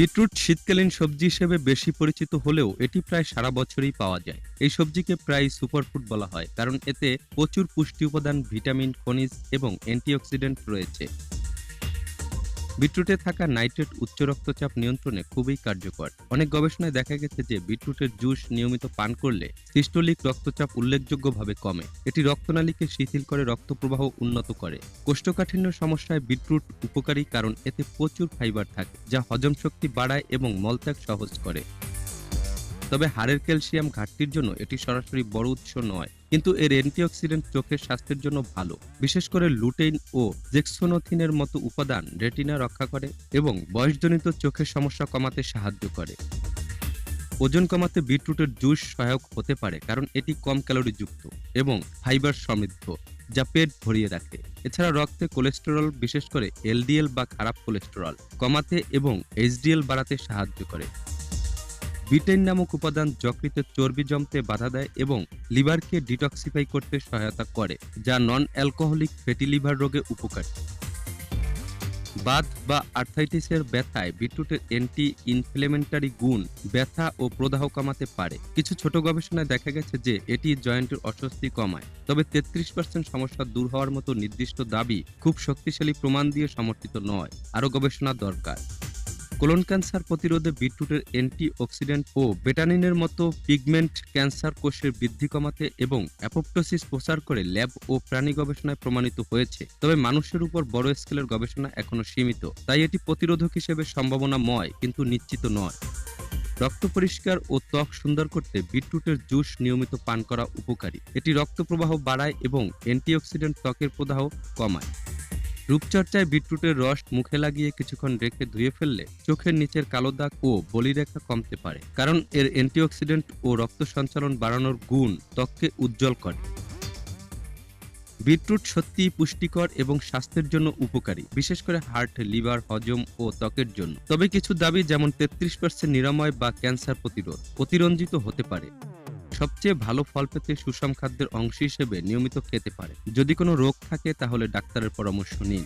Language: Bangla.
বিটরুট শীতকালীন সবজি হিসেবে বেশি পরিচিত হলেও এটি প্রায় সারা বছরই পাওয়া যায়। এই সবজিকে প্রায় সুপারফুড বলা হয়, কারণ এতে প্রচুর পুষ্টি উপাদান, ভিটামিন, খনিজ এবং অ্যান্টিঅক্সিডেন্ট রয়েছে। বিটরুটে থাকা নাইট্রেট উচ্চ রক্তচাপ নিয়ন্ত্রণে খুবই কার্যকর। অনেক গবেষণায় দেখা গেছে যে বিটরুটের জুস নিয়মিত পান করলে সিস্টোলিক রক্তচাপ উল্লেখযোগ্যভাবে কমে। এটি রক্তনালীকে শিথিল করে রক্তপ্রবাহ উন্নত করে। কোষ্ঠকাঠিন্য সমস্যায় বিটরুট উপকারী কারণ এতে প্রচুর ফাইবার থাকে, যা হজম শক্তি বাড়ায় এবং মলত্যাগ সহজ করে। তবে হাড়ের ক্যালসিয়াম ঘাটতির জন্য এটি সরাসরি বড় উৎস নয়, কিন্তু এর অ্যান্টিঅক্সিডেন্ট চোখের স্বাস্থ্যের জন্য ভালো। বিশেষ করে লুটেইন ও জেক্সোনোথিনের মতো উপাদান রেটিনা রক্ষা করে এবং বয়সজনিত চোখের সমস্যা কমাতে সাহায্য করে। ওজন কমাতে বিটরুটের জুস সহায়ক হতে পারে, কারণ এটি কম ক্যালোরিযুক্ত এবং ফাইবার সমৃদ্ধ, যা পেট ভরিয়ে রাখে। এছাড়া রক্তে কোলেস্টেরল, বিশেষ করে এলডিএল বা খারাপ কোলেস্টেরল, কমাতে এবং এইচডিএল বাড়াতে সাহায্য করে। বিটেন নামক উপাদান যকৃতের চর্বি জমতে বাধা দেয় এবং লিভারকে ডিটক্সিফাই করতে সহায়তা করে, যা নন অ্যালকোহলিক ফ্যাটি লিভার রোগে উপকারী। বাত বা আর্থাইটিসের ব্যথায় বিটরুটের অ্যান্টি ইনফ্লেমেন্টারি গুণ, ব্যথা ও প্রদাহ কমাতে পারে। কিছু ছোট গবেষণায় দেখা গেছে যে এটি জয়েন্টের অস্বস্তি কমায়, তবে তেত্রিশ পার্সেন্ট সমস্যা দূর হওয়ার মতো নির্দিষ্ট দাবি খুব শক্তিশালী প্রমাণ দিয়ে সমর্থিত নয়, আরও গবেষণা দরকার। কোলন ক্যান্সার প্রতিরোধে বিটরুটের অ্যান্টি অক্সিডেন্ট ও বেটানিনের মতো পিগমেন্ট ক্যান্সার কোষের বৃদ্ধি কমাতে এবং অ্যাপোপ্টোসিস প্রসার করে ল্যাব ও প্রাণী গবেষণায় প্রমাণিত হয়েছে। তবে মানুষের উপর বড় স্কেলের গবেষণা এখনও সীমিত। তাই এটি প্রতিরোধক হিসেবে সম্ভাবনাময়, কিন্তু নিশ্চিত নয়। রক্ত পরিষ্কার ও ত্বক সুন্দর করতে বিটরুটের জুস নিয়মিত পান করা উপকারী। এটি রক্ত প্রবাহ বাড়ায় এবং অ্যান্টিঅক্সিডেন্ট ত্বকের প্রদাহ কমায়। রূপচর্চায় বিটরুটের রস মুখে লাগিয়ে কিছুক্ষণ রেখে ধুয়ে ফেললে চোখের নিচের কালো দাগ ও বলিরেখা কমতে পারে, কারণ এর অ্যান্টিঅক্সিডেন্ট ও রক্ত সঞ্চালন বাড়ানোর গুণ ত্বককে উজ্জ্বল করে। বিটরুট সত্যি পুষ্টিকর এবং স্বাস্থ্যের জন্য উপকারী, বিশেষ করে হার্ট, লিভার, হজম ও ত্বকের জন্য। তবে কিছু দাবি যেমন তেত্রিশ পার্সেন্ট নিরাময় বা ক্যান্সার প্রতিরোধ অতিরঞ্জিত হতে পারে। সবচেয়ে ভালো ফল পেতে সুষম খাদ্যের অংশ হিসেবে নিয়মিত খেতে পারে। যদি কোনো রোগ থাকে, তাহলে ডাক্তারের পরামর্শ নিন।